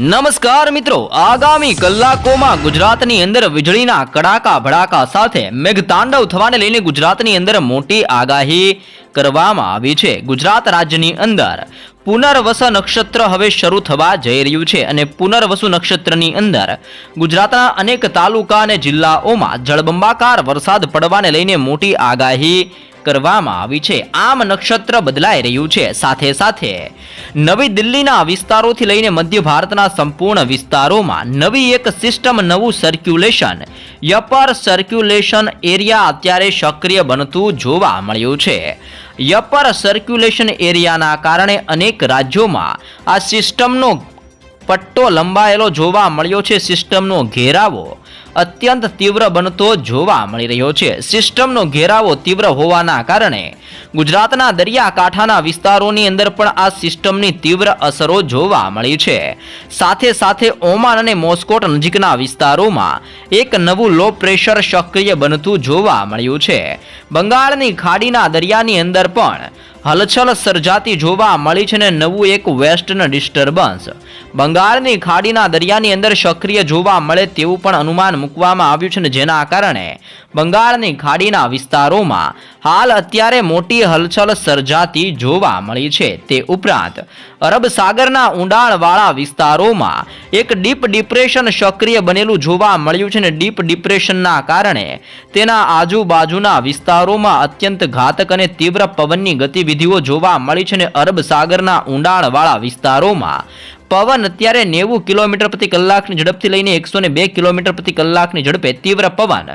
નમસ્કાર મિત્રો, આગામી કલાકોમાં ગુજરાતની અંદર વીજળીના કડાકા ભડાકા સાથે મેઘતાંડવ થવાને લઈને ગુજરાતની અંદર મોટી આગાહી કરવામાં આવી છે. ગુજરાત રાજ્યની અંદર પુનર્વસ નક્ષત્ર હવે શરૂ થવા જઈ રહ્યું છે અને પુનર્વસુ નક્ષત્રની અંદર ગુજરાતના અનેક તાલુકા અને જિલ્લાઓમાં જળબંબાકાર વરસાદ પડવાને લઈને મોટી આગાહી કરવામાં આવી છે. આમ નક્ષત્ર બદલાઈ રહ્યું છે. સાથે સાથે નવી દિલ્હીના વિસ્તારોથી લઈને મધ્ય ભારતના સંપૂર્ણ વિસ્તારોમાં નવી એક સિસ્ટમ નવું સર્ક્યુલેશન યપર સર્ક્યુલેશન એરિયા અત્યારે સક્રિય બનતું જોવા મળ્યું છે. યપર સર્ક્યુલેશન એરિયાના કારણે અનેક રાજ્યોમાં આ સિસ્ટમનો પટ્ટો લંબાયેલો જોવા મળ્યો છે, સિસ્ટમનો ઘેરાવો અત્યંત તીવ્ર બનતો જોવા મળી રહ્યો છે. સિસ્ટમનો ઘેરાવો તીવ્ર હોવાના કારણે ગુજરાતના દરિયાકાંઠાના વિસ્તારોની અંદર પણ આ સિસ્ટમની તીવ્ર અસરો જોવા મળી છે. સાથે સાથે ઓમાન અને મોસ્કોટ નજીકના વિસ્તારોમાં એક નવું લો પ્રેશર સક્રિય બનતું જોવા મળ્યું છે. બંગાળની ખાડીના દરિયાની અંદર પણ હલચલ સર્જાતી જોવા મળી છે ને નવું એક વેસ્ટર્ન ડિસ્ટર્બન્સ. બંગાળની ખાડીના દરિયાની અંદર સક્રિય જોવા મળે તેવું પણ અનુમાન મૂકવામાં આવ્યું છે ને જેના કારણે બંગાળની ખાડીના વિસ્તારોમાં હાલ અત્યારે મોટી હલચલ સર્જાતી જોવા મળી છે. તે ઉપરાંત અરબ સાગરના ઊંડાણવાળા વિસ્તારોમાં એક ડીપ ડિપ્રેશન સક્રિય બનેલું જોવા મળ્યું છે ને ડીપ ડિપ્રેશનના કારણે તેના આજુબાજુના વિસ્તારોમાં અત્યંત ઘાતક અને તીવ્ર પવનની ગતિવિધિઓ જોવા મળી છે ને અરબ સાગરના ઊંડાણવાળા વિસ્તારોમાં પવન અત્યારે નેવું કિલોમીટર પ્રતિ કલાકની ઝડપથી લઈને એકસો બે કિલોમીટર પ્રતિ કલાકની ઝડપે તીવ્ર પવન.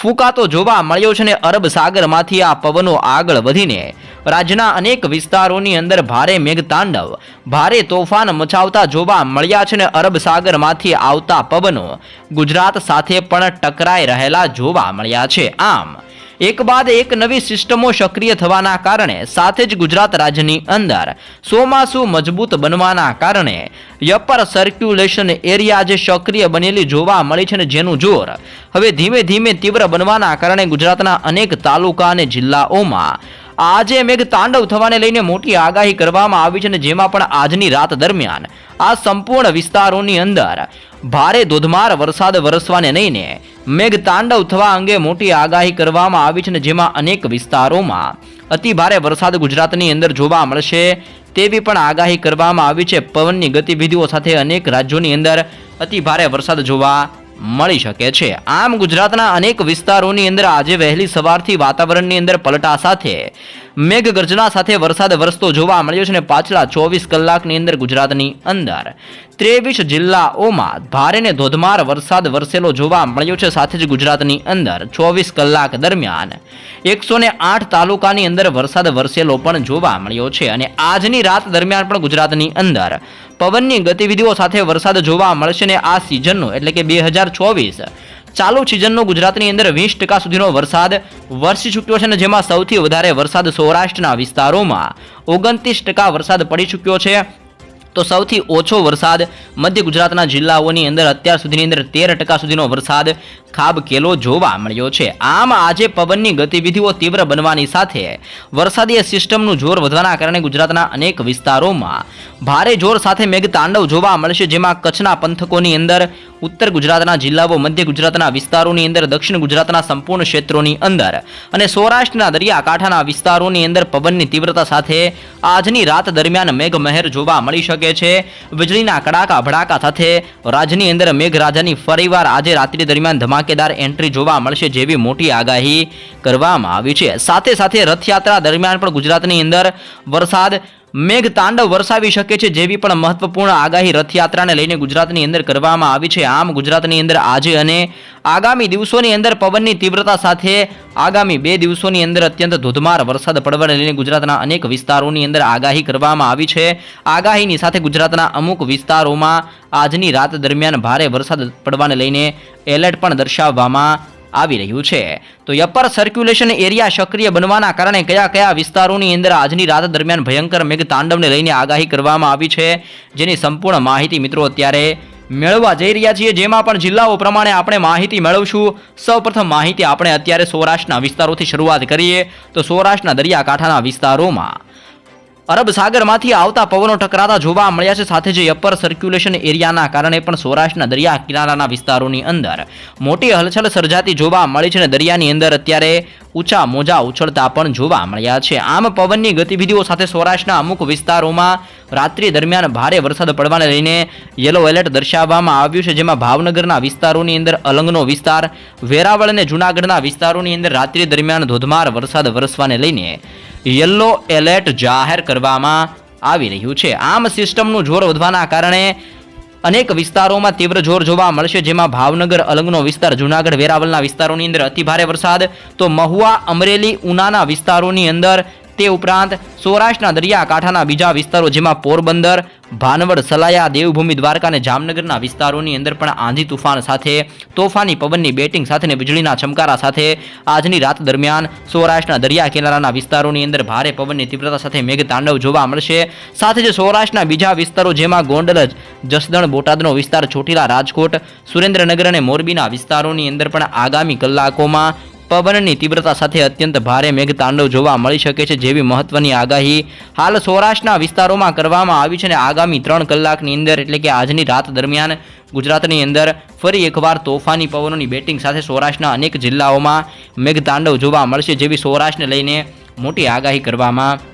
ફૂંકાતો જોવા મળ્યો છે ને અરબ સાગરમાંથી આ પવનો આગળ વધીને. રાજ્યના અનેક વિસ્તારોની અંદર ભારે મેઘતાંડવ, ભારે તોફાન મચાવતા જોવા મળ્યા છે ને અરબ સાગરમાંથી આવતા પવનો. ગુજરાત સાથે પણ ટકરાઈ રહેલા જોવા મળ્યા છે. આમ એક બાદ એક નવી સિસ્ટમો સક્રિય થવાના કારણે સાથે જ ગુજરાત રાજ્યની અંદર સોમાસું મજબૂત બનવાના કારણે યપર સર્ક્યુલેશન એરિયા જે સક્રિય બનેલી જોવા મળી છે ને જેનું જોર હવે ધીમે ધીમે તીવ્ર બનવાના કારણે ગુજરાતના અનેક તાલુકા અને જિલ્લાઓમાં આજે મેઘ તાંડવ થવાને લઈને મોટી આગાહી કરવામાં આવી છે અને જેમાં પણ આજની રાત દરમિયાન આ સંપૂર્ણ વિસ્તારોની અંદર ભારે ધોધમાર વરસાદ વરસવાને લઈને મેઘ તાંડવ થવા અંગે મોટી આગાહી કરવામાં આવી છે જેમાં અનેક વિસ્તારોમાં અતિ ભારે વરસાદ ગુજરાતની અંદર જોવા મળશે તેવી પણ આગાહી કરવામાં આવી છે. પવનની ગતિવિધિઓ સાથે અનેક રાજ્યોની અંદર અતિ ભારે વરસાદ જોવા મળી શકે છે. આમ ગુજરાતના અનેક વિસ્તારોની અંદર આજે વહેલી સવારથી વાતાવરણની અંદર પલટા સાથે મેઘગર્જના સાથે વરસાદ વરસતો જોવા મળ્યો છે અને પાછલા ચોવીસ કલાકની અંદર ગુજરાતની અંદર ત્રેવીસ જિલ્લાઓમાં ભારે ને ધોધમાર વરસાદ વરસેલો જોવા મળ્યો છે. સાથે જ ગુજરાતની અંદર ચોવીસ કલાક દરમિયાન એકસો આઠ તાલુકાની અંદર વરસાદ વરસેલો પણ જોવા મળ્યો છે અને આજની રાત દરમિયાન પણ ગુજરાતની અંદર પવનની ગતિવિધિઓ સાથે વરસાદ જોવા મળશે ને આ સિઝનનો એટલે કે બે હજાર ચોવીસ ચાલુ સિઝનનો ગુજરાતની અંદર વીસ ટકા સુધીનો વરસાદ વરસી ચૂક્યો છે અને જેમાં સૌથી વધારે વરસાદ સૌરાષ્ટ્રના વિસ્તારોમાં. ઓગણત્રીસ ટકા વરસાદ પડી ચૂક્યો છે. તો સૌથી ઓછો વરસાદ મધ્ય ગુજરાતના જિલ્લાઓની અંદર અત્યાર સુધીની અંદર તેર ટકા સુધીનો વરસાદ ખાબકેલો જોવા મળ્યો છે. આમ આજે પવનની ગતિવિધિઓ તીવ્ર બનવાની સાથે વરસાદીય સિસ્ટમનું જોર વધવાના કારણે ગુજરાતના અનેક વિસ્તારોમાં ભારે જોર સાથે મેઘતાંડવ જોવા મળશે, જેમાં કચ્છના પંથકોની અંદર, ઉત્તર ગુજરાતના જિલ્લાઓ, મધ્ય ગુજરાતના વિસ્તારોની અંદર, દક્ષિણ ગુજરાતના સંપૂર્ણ ક્ષેત્રોની અંદર અને સૌરાષ્ટ્રના દરિયાકાંઠાના વિસ્તારોની અંદર પવનની તીવ્રતા સાથે આજની રાત દરમિયાન મેઘમહેર જોવા મળી શકે છે. વીજળીના કડાકા, ભડાકા સાથે રાજ્યની અંદર મેઘરાજાની ફરીવાર આજે રાત્રિ દરમિયાન ધમાકેદાર એન્ટ્રી જોવા મળશે જેવી મોટી આગાહી કરવામાં આવી છે. સાથે સાથે રથયાત્રા દરમિયાન પણ ગુજરાતની અંદર વરસાદ મેઘ તાંડવ વરસાવી શકે છે જેવી પણ મહત્વપૂર્ણ આગાહી રથયાત્રાને લઈને ગુજરાતની અંદર કરવામાં આવી છે. આમ ગુજરાતની અંદર આજે અને આગામી દિવસોની અંદર પવનની તીવ્રતા સાથે આગામી બે દિવસોની અંદર અત્યંત ધોધમાર વરસાદ પડવાને લઈને ગુજરાતના અનેક વિસ્તારોની અંદર આગાહી કરવામાં આવી છે. આગાહીની સાથે ગુજરાતના અમુક વિસ્તારોમાં આજની રાત દરમિયાન ભારે વરસાદ પડવાને લઈને એલર્ટ પણ દર્શાવવામાં આવી રહ્યું છે. તો યપર સર્ક્યુલેશન એરિયા સક્રિય બનવાના કારણે કયા કયા વિસ્તારોની અંદર આજની રાત દરમિયાન ભયંકર મેઘ તાંડવને લઈને આગાહી કરવામાં આવી છે, જેની સંપૂર્ણ માહિતી મિત્રો અત્યારે મેળવવા જઈ રહ્યા છીએ. જેમાં પણ જિલ્લાઓ પ્રમાણે આપણે માહિતી મેળવશું. સૌપ્રથમ માહિતી આપણે અત્યારે સૌરાષ્ટ્રના વિસ્તારોથી શરૂઆત કરીએ. તો સૌરાષ્ટ્રના દરિયાકાંઠાના વિસ્તારોમાં અરબ સાગરમાંથી આવતા પવનો ટકરાતા જોવા મળ્યા છે. સાથે જે અપર સર્ક્યુલેશન એરિયાના કારણે પણ સૌરાષ્ટ્રના દરિયા કિનારાના વિસ્તારોની અંદર મોટી હલચલ સર્જાતી જોવા મળી છે અને દરિયાની અંદર અત્યારે ઊંચા મોજા ઉછળતા પણ જોવા મળ્યા છે. આમ પવનની ગતિવિધિઓ સાથે સૌરાષ્ટ્રના અમુક વિસ્તારોમાં રાત્રિ દરમિયાન ભારે વરસાદ પડવાને લઈને યલો એલર્ટ દર્શાવવામાં આવ્યું છે, જેમાં ભાવનગરના વિસ્તારોની અંદર અલંગનો વિસ્તાર, વેરાવળ અને જૂનાગઢના વિસ્તારોની અંદર રાત્રિ દરમિયાન ધોધમાર વરસાદ વરસવાને લઈને યલો એલર્ટ જાહેર કરવામાં આવી રહ્યું છે. આમ સિસ્ટમનું જોર વધવાના કારણે અનેક વિસ્તારોમાં તીવ્ર જોર જોવા મળશે. જેમાં ભાવનગર, અલંગનો વિસ્તાર, જૂનાગઢ વેરાવલના વિસ્તારોની અંદર અતિભારે વરસાદ. તો મહુવા, અમરેલી, ઉનાના વિસ્તારોની અંદર તે ઉપરાંત સૌરાષ્ટ્રના દરિયાકાંઠાના બીજા વિસ્તારો જેમાં પોરબંદર ભાનવડ, સલાયા, દેવભૂમિ, દ્વારકા અને જામનગરના વિસ્તારોની અંદર પણ આંધી તુફાન સાથે, તોફાની પવનની બેટિંગ સાથે વીજળીના ચમકારા સાથે આજની રાત દરમિયાન સૌરાષ્ટ્રના દરિયા કિનારાના વિસ્તારોની અંદર ભારે પવનની તીવ્રતા સાથે મેઘતાંડવ જોવા મળશે. સાથે જ સૌરાષ્ટ્રના બીજા વિસ્તારો જેમાં ગોંડલ, જસદણ, બોટાદનો વિસ્તાર, ચોટીલા, રાજકોટ, સુરેન્દ્રનગર અને મોરબીના વિસ્તારોની અંદર પણ આગામી કલાકોમાં પવનની તીવ્રતા સાથે અત્યંત ભારે મેઘતાંડવ જોવા મળી શકે છે જેવી મહત્વની આગાહી હાલ સૌરાષ્ટ્રના વિસ્તારોમાં કરવામાં આવી છે અને આગામી ત્રણ કલાકની અંદર એટલે કે આજની રાત દરમિયાન ગુજરાતની અંદર ફરી એકવાર તોફાની પવનોની બેટિંગ સાથે સૌરાષ્ટ્રના અનેક જિલ્લાઓમાં મેઘતાંડવ જોવા મળશે જેવી સૌરાષ્ટ્રને લઈને મોટી આગાહી કરવામાં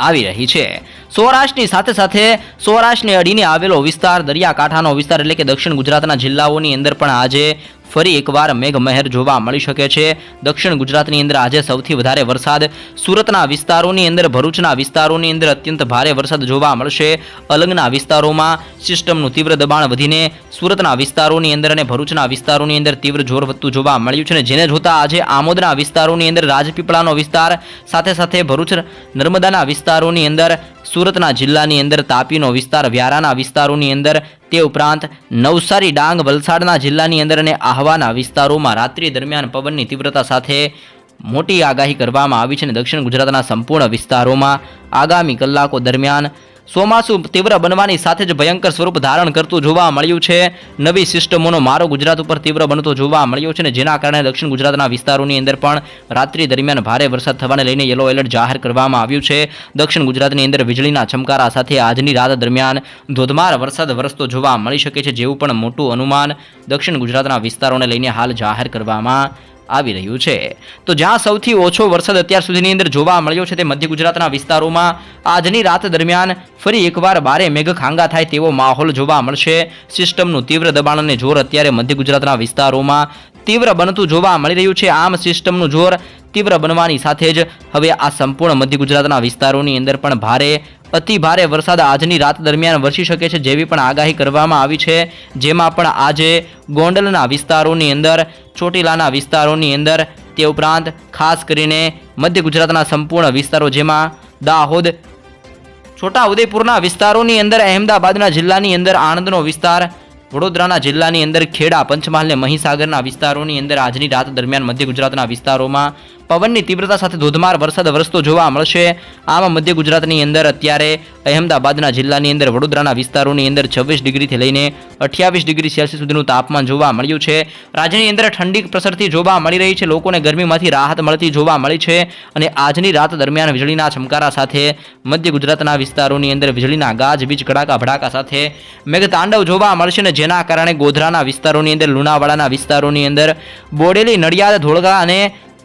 આવી રહી છે. સૌરાષ્ટ્રની સાથે સાથે સૌરાષ્ટ્રને અડીને આવેલો વિસ્તાર દરિયાકાંઠાનો વિસ્તાર એટલે કે દક્ષિણ ગુજરાતના જિલ્લાઓની અંદર પણ આજે ફરી એકવાર મેઘમહેર જોવા મળી શકે છે. દક્ષિણ ગુજરાતની અંદર આજે સૌથી વધારે વરસાદ. સુરતના વિસ્તારોની અંદર, ભરૂચના વિસ્તારોની અંદર અત્યંત ભારે વરસાદ જોવા મળશે. અલંગના વિસ્તારોમાં સિસ્ટમનું તીવ્ર દબાણ વધીને સુરતના વિસ્તારોની અંદર અને ભરૂચના વિસ્તારોની અંદર તીવ્ર જોર વધતું જોવા મળ્યું છે. અને જેને જોતા આજે આમોદના વિસ્તારોની અંદર રાજપીપળાનો વિસ્તાર, સાથે સાથે ભરૂચ, નર્મદાના વિસ્તારોની અંદર, સુરતના જિલ્લાની અંદર તાપીનો વિસ્તાર, વ્યારાના વિસ્તારોની અંદર તે ઉપરાંત નવસારી ડાંગ, વલસાડના જિલ્લાની અંદર અને આહવાના વિસ્તારોમાં રાત્રિ દરમિયાન પવનની તીવ્રતા સાથે મોટી આગાહી કરવામાં આવી છે અને દક્ષિણ ગુજરાતના સંપૂર્ણ વિસ્તારોમાં આગામી કલાકો દરમિયાન ચોમાસું તીવ્ર બનવાની સાથે જ ભયંકર સ્વરૂપ ધારણ કરતું જોવા મળ્યું છે. નવી સિસ્ટમોનો મારો ગુજરાત ઉપર તીવ્ર બનતો જોવા મળ્યો છે અને જેના કારણે દક્ષિણ ગુજરાતના વિસ્તારોની અંદર પણ રાત્રિ દરમિયાન ભારે વરસાદ થવાને લઈને યલો એલર્ટ જાહેર કરવામાં આવ્યું છે. દક્ષિણ ગુજરાતની અંદર વીજળીના ચમકારા સાથે આજની રાત દરમિયાન ધોધમાર વરસાદ વરસતો જોવા મળી શકે છે જેવું પણ મોટું અનુમાન દક્ષિણ ગુજરાતના વિસ્તારોને લઈને હાલ જાહેર કરવામાં આવી રહ્યું છે. તો જ્યાં સૌથી ઓછો વરસાદ અત્યાર સુધીની અંદર જોવા મળ્યો છે તે મધ્ય ગુજરાતના વિસ્તારોમાં. આજની રાત દરમિયાન ફરી એકવાર બારે મેઘખાંગા થાય તેવો માહોલ જોવા મળશે. સિસ્ટમનું તીવ્ર દબાણ અને જોર અત્યારે મધ્ય ગુજરાતના વિસ્તારોમાં તીવ્ર બનતું જોવા મળી રહ્યું છે. આમ સિસ્ટમનું જોર તીવ્ર બનવાની સાથે જ હવે આ સંપૂર્ણ મધ્ય ગુજરાતના વિસ્તારોની અંદર પણ ભારે, અતિ ભારે વરસાદ આજની રાત દરમિયાન વરસી શકે છે જેવી પણ આગાહી કરવામાં આવી છે. જેમાં પણ આજે ગોંડલના વિસ્તારોની અંદર, ચોટીલાના વિસ્તારોની અંદર, તે ઉપરાંત ખાસ કરીને મધ્ય ગુજરાતના સંપૂર્ણ વિસ્તારો જેમાં દાહોદ છોટા ઉદેપુરના વિસ્તારોની અંદર, અહેમદાબાદના જિલ્લાની અંદર આણંદનો વિસ્તાર વડોદરાના જિલ્લાની અંદર ખેડા, પંચમહાલ અને મહીસાગરના વિસ્તારોની અંદર આજની રાત દરમિયાન મધ્ય ગુજરાતના વિસ્તારોમાં પવનની તીવ્રતા સાથે ધોધમાર વરસાદ વરસતો જોવા મળશે. આમ મધ્ય ગુજરાતની અંદર અત્યારે અહેમદાબાદના જિલ્લાની અંદર વડોદરાના વિસ્તારોની અંદર છવ્વીસ ડિગ્રીથી લઈને અઠ્યાવીસ ડિગ્રી સેલ્સિયસ સુધીનું તાપમાન જોવા મળ્યું છે. રાજ્યની અંદર ઠંડી પ્રસરથી જોવા મળી રહી છે. લોકોને ગરમીમાંથી રાહત મળતી જોવા મળી છે અને આજની રાત દરમિયાન વીજળીના ચમકારા સાથે મધ્ય ગુજરાતના વિસ્તારોની અંદર વીજળીના ગાજ વીજ કડાકા ભડાકા સાથે મેઘતાંડવ જોવા મળશે ને જેના કારણે ગોધરાના વિસ્તારોની અંદર, લુણાવાડાના વિસ્તારોની અંદર, બોડેલી, નડિયાદ, ધોળકા અને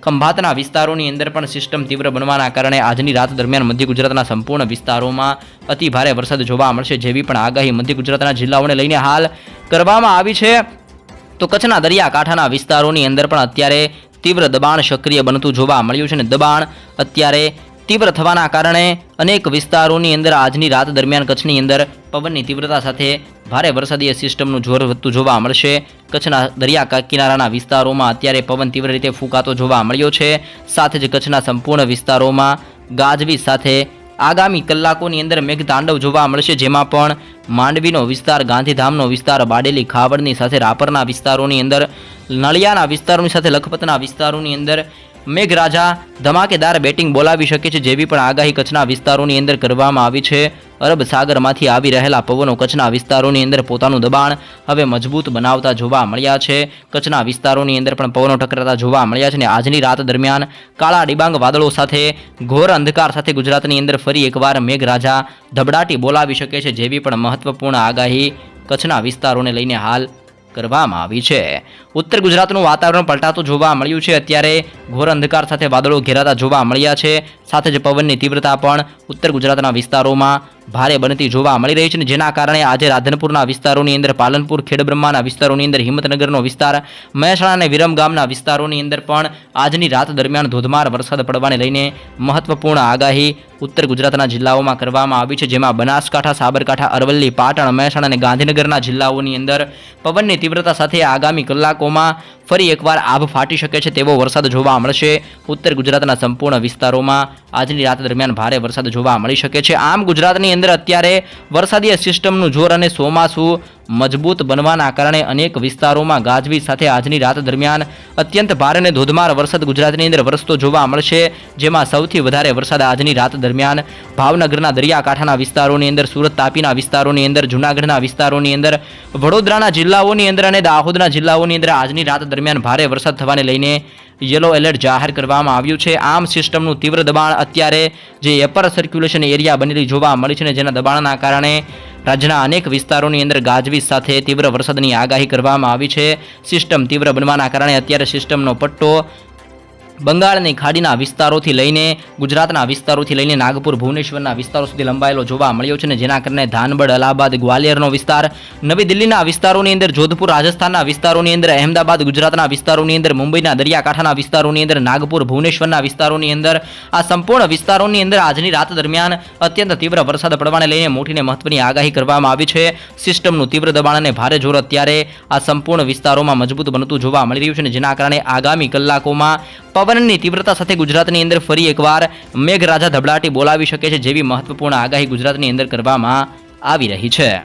ખંભાતના વિસ્તારોની અંદર પણ સિસ્ટમ તીવ્ર બનવાના કારણે આજની રાત દરમિયાન મધ્ય ગુજરાતના સંપૂર્ણ વિસ્તારોમાં અતિ ભારે વરસાદ જોવા મળશે, જેવી પણ આગાહી મધ્ય ગુજરાતના જિલ્લાઓને લઈને હાલ કરવામાં આવી છે. તો કચ્છના દરિયાકાંઠાના વિસ્તારોની અંદર પણ અત્યારે તીવ્ર દબાણ સક્રિય બનતું જોવા મળ્યું છે અને દબાણ અત્યારે તીવ્ર થવાના કારણે અનેક વિસ્તારોની અંદર આજની રાત દરમિયાન કચ્છની અંદર પવનની તીવ્રતા સાથે ભારે વરસાદીય સિસ્ટમનું જોર વધતું જોવા મળશે. કચ્છના દરિયા કિનારાના વિસ્તારોમાં અત્યારે પવન તીવ્ર રીતે ફૂંકાતો જોવા મળ્યો છે. સાથે જ કચ્છના સંપૂર્ણ વિસ્તારોમાં ગાજવીજ સાથે આગામી કલાકોની અંદર મેઘતાંડવ જોવા મળશે, જેમાં પણ માંડવીનો વિસ્તાર, ગાંધીધામનો વિસ્તાર, બાડેલી, ખાવડની સાથે રાપરના વિસ્તારોની અંદર, નળિયાના વિસ્તારોની સાથે લખપતના વિસ્તારોની અંદર મેઘરાજા ધમાકેદાર બેટિંગ બોલાવી શકે છે જેવી પણ આગાહી કચ્છના વિસ્તારોની અંદર કરવામાં આવી છે. અરબ સાગરમાંથી આવી રહેલા પવનો કચ્છના વિસ્તારોની અંદર પોતાનું દબાણ હવે મજબૂત બનાવતા જોવા મળ્યા છે. કચ્છના વિસ્તારોની અંદર પણ પવનો ટકરાતા જોવા મળ્યા છે અને આજની રાત દરમિયાન કાળા ડિબાંગ વાદળો સાથે ઘોર અંધકાર સાથે ગુજરાતની અંદર ફરી એકવાર મેઘરાજા ધબડાટી બોલાવી શકે છે જેવી પણ મહત્વપૂર્ણ આગાહી કચ્છના વિસ્તારોને લઈને હાલ કરવામાં આવી છે. ઉત્તર ગુજરાતનું વાતાવરણ પલટાતું જોવા મળ્યું છે. અત્યારે ઘોર અંધકાર સાથે વાદળો ઘેરાતા જોવા મળ્યા છે. સાથે જ પવનની તીવ્રતા પણ ઉત્તર ગુજરાતના વિસ્તારોમાં ભારે બનતી જોવા મળી રહી છે અને જેના કારણે આજે રાધનપુરના વિસ્તારોની અંદર, પાલનપુર, ખેડબ્રહ્માના વિસ્તારોની અંદર, હિંમતનગરનો વિસ્તાર, મહેસાણા અને વિરમ ગામના વિસ્તારોની અંદર પણ આજની રાત દરમિયાન ધોધમાર વરસાદ પડવાને લઈને મહત્વપૂર્ણ આગાહી ઉત્તર ગુજરાતના જિલ્લાઓમાં કરવામાં આવી છે, જેમાં બનાસકાંઠા, સાબરકાંઠા, અરવલ્લી, પાટણ, મહેસાણા અને ગાંધીનગરના જિલ્લાઓની અંદર પવનની તીવ્રતા સાથે આગામી કલાકોમાં ફરી એકવાર આભ ફાટી શકે છે તેવો વરસાદ જોવા મળશે. ઉત્તર ગુજરાતના સંપૂર્ણ વિસ્તારોમાં આજની રાત દરમિયાન ભારે વરસાદ જોવા મળી શકે છે. આમ ગુજરાતની અંદર અત્યારે વરસાદીય સિસ્ટમનું જોર અને ચોમાસું મજબૂત બનવાના કારણે અનેક વિસ્તારોમાં ગાજવીજ સાથે આજની રાત દરમિયાન અત્યંત ભારે અને ધોધમાર વરસાદ ગુજરાતની અંદર વરસતો જોવા મળશે, જેમાં સૌથી વધારે વરસાદ આજની રાત દરમિયાન ભાવનગરના દરિયાકાંઠાના વિસ્તારોની અંદર, સુરત તાપીના વિસ્તારોની અંદર, જૂનાગઢના વિસ્તારોની અંદર, વડોદરાના જિલ્લાઓની અંદર અને દાહોદના જિલ્લાઓની અંદર આજની રાત દરમિયાન ભારે વરસાદ થવાને લઈને યલો એલર્ટ જાહેર કરવામાં આવ્યું છે. આમ સિસ્ટમનું તીવ્ર દબાણ અત્યારે જે એપર સર્ક્યુલેશન એરિયા બનેલી જોવા મળી છે ને જેના દબાણના કારણે રાજ્યના અનેક વિસ્તારોની અંદર ગાજવીજ સાથે તીવ્ર વરસાદની આગાહી કરવામાં આવી છે. સિસ્ટમ તીવ્ર બનવાના કારણે અત્યારે સિસ્ટમનો પટ્ટો બંગાળની ખાડીના વિસ્તારોથી લઈને ગુજરાતના વિસ્તારોથી લઈને નાગપુર, ભુવનેશ્વરના વિસ્તારો સુધી લંબાયેલો જોવા મળ્યો છે અને જેના કારણે ધાનબડ, અલ્હાબાદ, ગ્વાલિયરનો વિસ્તાર, નવી દિલ્હીના વિસ્તારોની અંદર, જોધપુર, રાજસ્થાનના વિસ્તારોની અંદર, અહેમદાબાદ, ગુજરાતના વિસ્તારોની અંદર, મુંબઈના દરિયાકાંઠાના વિસ્તારોની અંદર, નાગપુર, ભુવનેશ્વરના વિસ્તારોની અંદર, આ સંપૂર્ણ વિસ્તારોની અંદર આજની રાત દરમિયાન અત્યંત તીવ્ર વરસાદ પડવાને લઈને મોટીને મહત્વની આગાહી કરવામાં આવી છે. સિસ્ટમનું તીવ્ર દબાણ અને ભારે જોર અત્યારે આ સંપૂર્ણ વિસ્તારોમાં મજબૂત બનતું જોવા મળી રહ્યું છે જેના કારણે આગામી કલાકોમાં પવનની તીવ્રતા સાથે ગુજરાતની અંદર ફરી એકવાર મેઘરાજા ધબડાટી બોલાવી શકે છે જેવી મહત્વપૂર્ણ આગાહી ગુજરાતની અંદર કરવામાં આવી રહી છે.